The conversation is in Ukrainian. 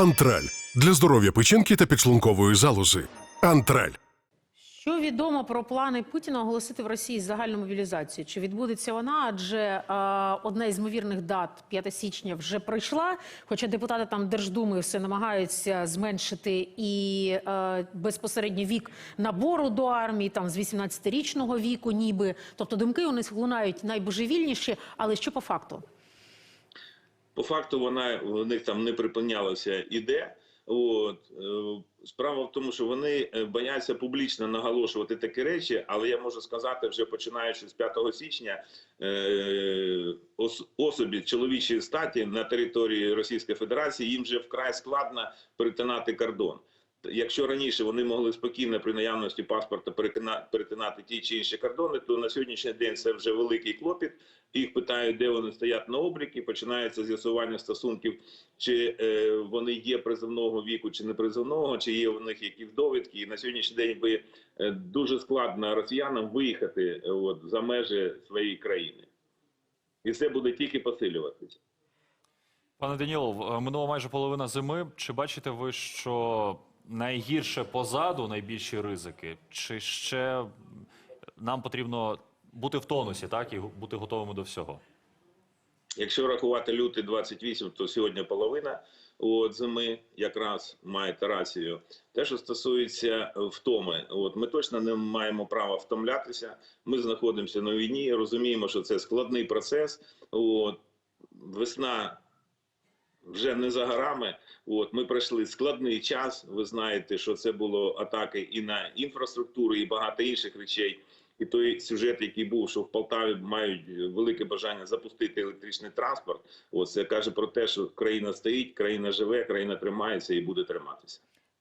Антраль для здоров'я печінки та підшлункової залози. Антраль. Що відомо про плани Путіна оголосити в Росії загальну мобілізацію? Чи відбудеться вона? Адже е, одна із ймовірних дат 5 січня вже пройшла. Хоча депутати там Держдуми все намагаються зменшити і е, безпосередньо вік набору до армії, там з 18-річного віку, ніби. Тобто думки у них лунають найбожевільніші, але що по факту? По факту вона у них там не припинялася іде. От е, справа в тому, що вони е, бояться публічно наголошувати такі речі, але я можу сказати, вже починаючи з 5 січня, е, особі чоловічої статі на території Російської Федерації їм вже вкрай складно перетинати кордон. Якщо раніше вони могли спокійно при наявності паспорта перетина- перетинати ті чи інші кордони, то на сьогоднішній день це вже великий клопіт. Їх питають, де вони стоять на обліки. Починається з'ясування стосунків, чи е, вони є призовного віку, чи не призовного, чи є в них якісь довідки. І на сьогоднішній день би е, дуже складно росіянам виїхати е, от, за межі своєї країни, і це буде тільки посилюватися. Пане Данілов, минула майже половина зими. Чи бачите ви, що найгірше позаду, найбільші ризики? Чи ще нам потрібно бути в тонусі, так і бути готовими до всього? Якщо рахувати лютий 28, то сьогодні половина от, зими якраз маєте рацію. Те, що стосується втоми, от ми точно не маємо права втомлятися. Ми знаходимося на війні, розуміємо, що це складний процес. От, весна вже не за горами. От ми пройшли складний час. Ви знаєте, що це було атаки і на інфраструктуру, і багато інших речей. І той сюжет, який був, що в Полтаві мають велике бажання запустити електричний транспорт. Оце це каже про те, що країна стоїть, країна живе, країна тримається і буде триматися.